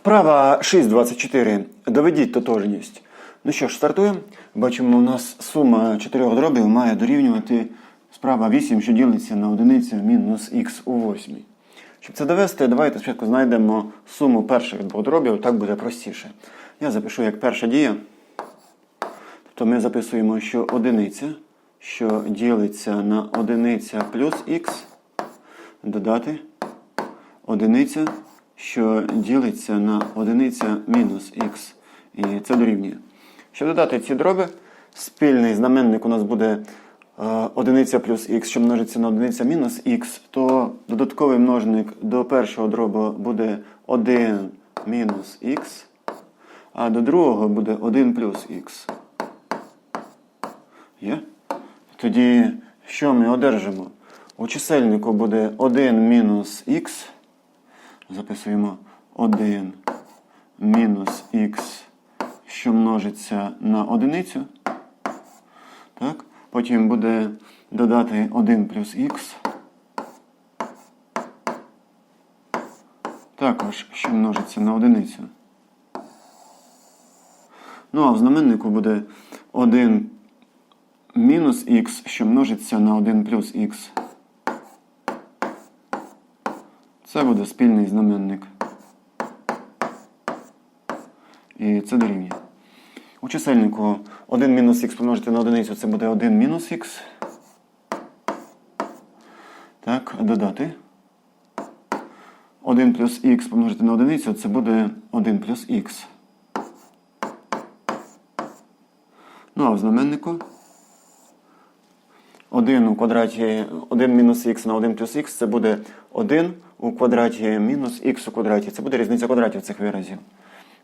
Вправа 6.24. Доведіть тотожність. Ну що ж, стартуємо. Бачимо, у нас сума чотирьох дробів має дорівнювати справа 8, що ділиться на одиницю мінус х у восьмій. Щоб це довести, давайте спочатку знайдемо суму перших двох дробів, так буде простіше. Я запишу як перша дія. Тобто ми записуємо, що одиниця, що ділиться на одиниця плюс х, додати одиниця, що ділиться на одиниця мінус х. І це дорівнює. Щоб додати ці дроби, спільний знаменник у нас буде е, одиниця плюс х, що множиться на одиниця мінус х, то додатковий множник до першого дроба буде 1 мінус х, а до другого буде 1 плюс х. Є? Тоді що ми одержимо? У чисельнику буде 1 мінус х. Записуємо 1 мінус х, що множиться на одиницю. Так? Потім буде додати 1 плюс х. Також, що множиться на одиницю. Ну, а в знаменнику буде 1 мінус х, що множиться на 1 плюс х. Це буде спільний знаменник. І це дорівнює. У чисельнику 1 мінус х помножити на одиницю це буде 1 мінус х. Так, додати. 1 плюс х помножити на одиницю це буде 1 плюс х. Ну а в знаменнику 1 у квадраті 1 мінус х на 1 плюс х це буде 1 у квадраті мінус х у квадраті. Це буде різниця квадратів цих виразів.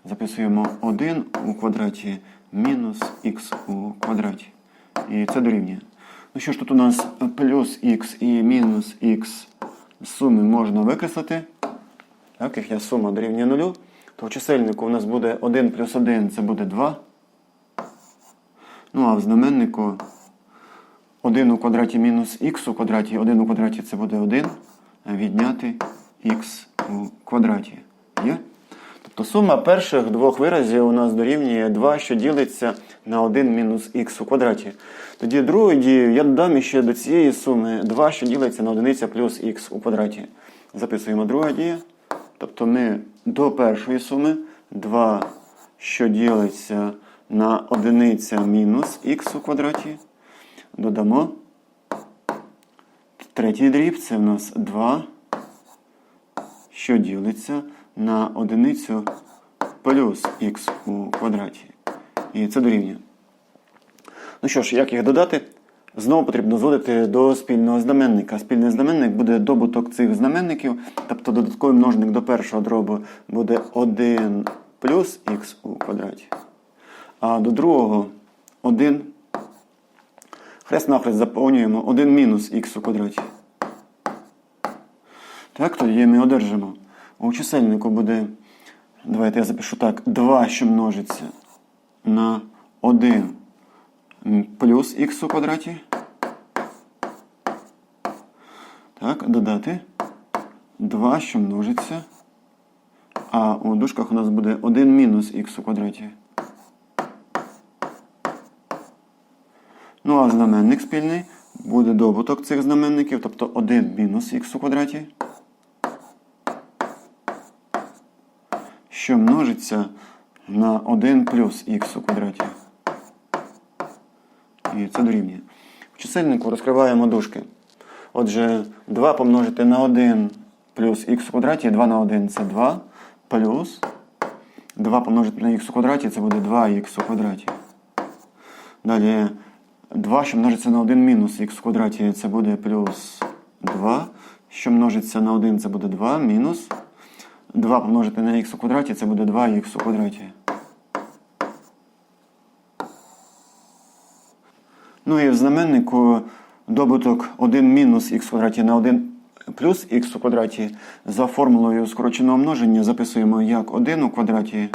Записуємо 1 у квадраті мінус х у квадраті. І це дорівнює. Ну що ж, тут у нас плюс х і мінус х суми можна викреслити. Так, їхня сума дорівнює 0. То в чисельнику у нас буде 1 плюс 1 це буде 2. Ну а в знаменнику 1 у квадраті мінус х у квадраті, 1 у квадраті це буде 1, відняти х у квадраті. Є? Тобто сума перших двох виразів у нас дорівнює 2, що ділиться на 1 мінус х у квадраті. Тоді другу дію я додам ще до цієї суми 2, що ділиться на 1 плюс х у квадраті. Записуємо друга дія. Тобто ми до першої суми 2, що ділиться на 1 мінус х у квадраті. Додамо. Третій дріб це в нас 2, що ділиться на одиницю плюс х у квадраті. І це дорівнює. Ну що ж, як їх додати? Знову потрібно зводити до спільного знаменника. Спільний знаменник буде добуток цих знаменників, тобто додатковий множник до першого дробу буде 1 плюс х у квадраті. А до другого 1 Хрест-навхрест заповнюємо 1 мінус х у квадраті. Так, тоді ми одержимо. У чисельнику буде, давайте я запишу так, 2, що множиться на 1 плюс х у квадраті. Так, додати 2, що множиться. А у дужках у нас буде 1 мінус х у квадраті. Ну а знаменник спільний буде добуток цих знаменників, тобто 1 мінус х у квадраті, що множиться на 1 плюс х у квадраті. І це дорівнює. В чисельнику розкриваємо дужки. Отже, 2 помножити на 1 плюс х у квадраті, 2 на 1 це 2, плюс 2 помножити на х у квадраті, це буде 2х у квадраті. Далі 2, що множиться на 1 мінус х в квадраті, це буде плюс 2. Що множиться на 1, це буде 2 мінус. 2 помножити на х у квадраті, це буде 2х у квадраті. Ну і в знаменнику добуток 1 мінус х в квадраті на 1 плюс х у квадраті за формулою скороченого множення записуємо як 1 у квадраті,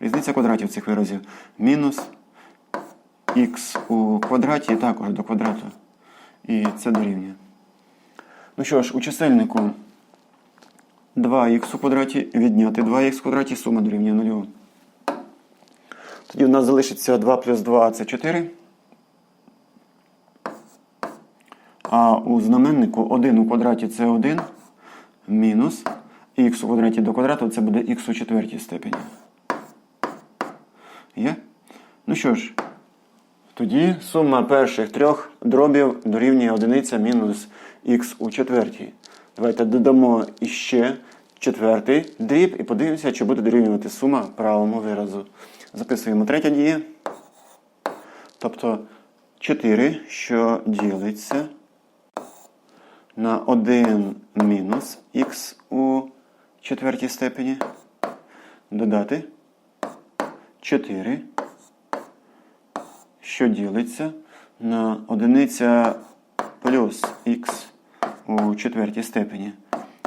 різниця квадратів цих виразів, мінус х у квадраті також до квадрату. І це дорівнює. Ну що ж, у чисельнику 2х у квадраті відняти 2х в квадраті, сума дорівнює 0. Тоді у нас залишиться 2 плюс 2 це 4. А у знаменнику 1 у квадраті це 1 мінус х у квадраті до квадрату це буде х у четвертій степені. Є? Ну що ж, тоді сума перших трьох дробів дорівнює 1 мінус х у четвертій. Давайте додамо іще четвертий дріб і подивимося, чи буде дорівнювати сума правому виразу. Записуємо третя дія. Тобто 4, що ділиться на 1 мінус х у четвертій степені. Додати 4, що ділиться на одиниця плюс х у четвертій степені.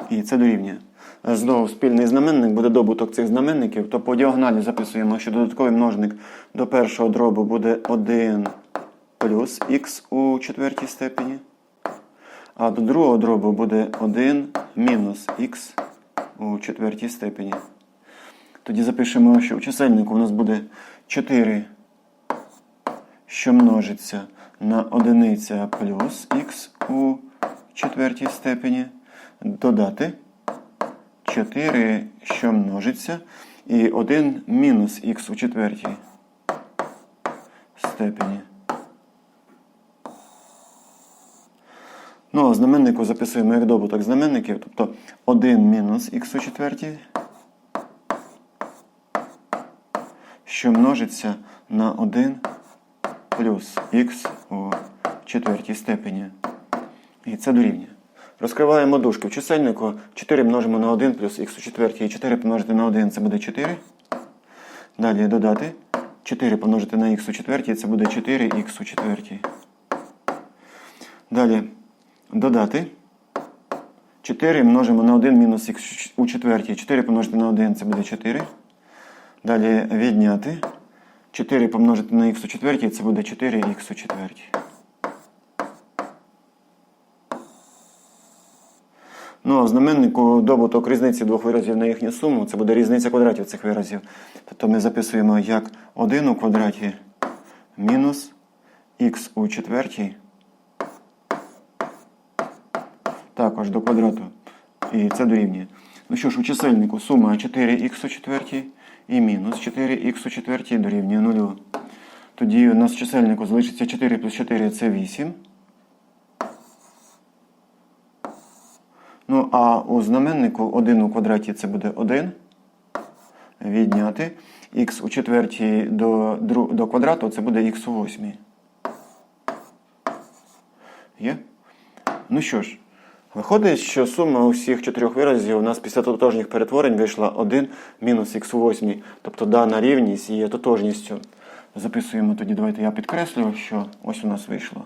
І це дорівнює. Знову спільний знаменник буде добуток цих знаменників, то по діагоналі записуємо, що додатковий множник до першого дробу буде 1 плюс х у четвертій степені. А до другого дробу буде 1 мінус х у четвертій степені. Тоді запишемо, що у чисельнику у нас буде 4, що множиться на одиниця плюс х у четвертій степені. Додати 4, що множиться, і 1 мінус х у четвертій степені. Ну, а знаменнику записуємо як добуток знаменників, тобто 1 мінус х у четвертій, що множиться на 1 плюс х у четвертій степені. І це дорівнює. Розкриваємо дужки в чисельнику. 4 множимо на 1 плюс х у четвертій. І 4 помножити на 1 це буде 4. Далі додати. 4 помножити на х у четвертій це буде 4х у четвертій. Далі додати. 4 множимо на 1 мінус х у четвертій. 4 помножити на 1 це буде 4. Далі відняти. 4 помножити на х у четвертій це буде 4х у четвертій. Ну, а в знаменнику добуток різниці двох виразів на їхню суму це буде різниця квадратів цих виразів. Тобто ми записуємо як 1 у квадраті мінус х у четвертій. Також до квадрату. І це дорівнює. Ну що ж, у чисельнику сума 4х у четвертій і мінус 4х у четвертій дорівнює 0. Тоді у нас в чисельнику залишиться 4 плюс 4 це 8. Ну, а у знаменнику 1 у квадраті це буде 1. Відняти. Х у четвертій до, до квадрату це буде х у восьмій. Є? Ну що ж, виходить, що сума усіх чотирьох виразів у нас після тотожніх перетворень вийшла 1 мінус х у восьмій. Тобто дана рівність є тотожністю. Записуємо тоді, давайте я підкреслю, що ось у нас вийшло.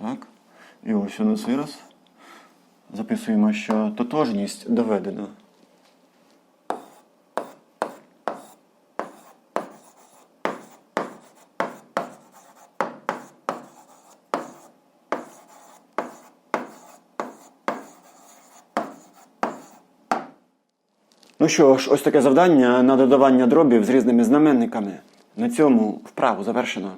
Так. І ось у нас вираз. Записуємо, що тотожність доведена. Ну що ж, ось таке завдання на додавання дробів з різними знаменниками. На цьому вправу завершено.